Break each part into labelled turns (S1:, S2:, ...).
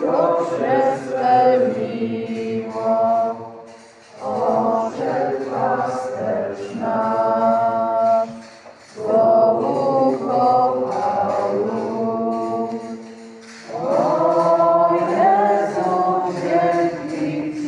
S1: wszystko przez miło, oszedł nas też O Jezu, dzięki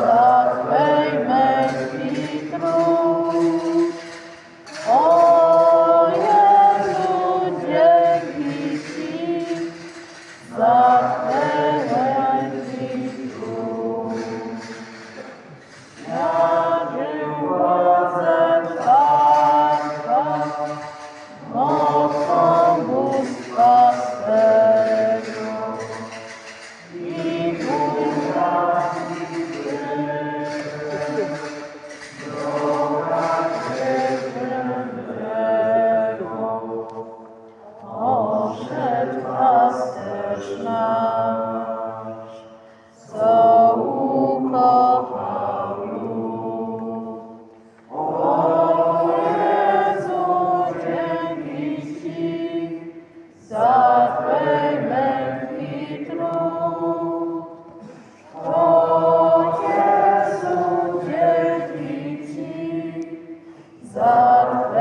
S1: Oh. Pasterz nasz, co. O za. O za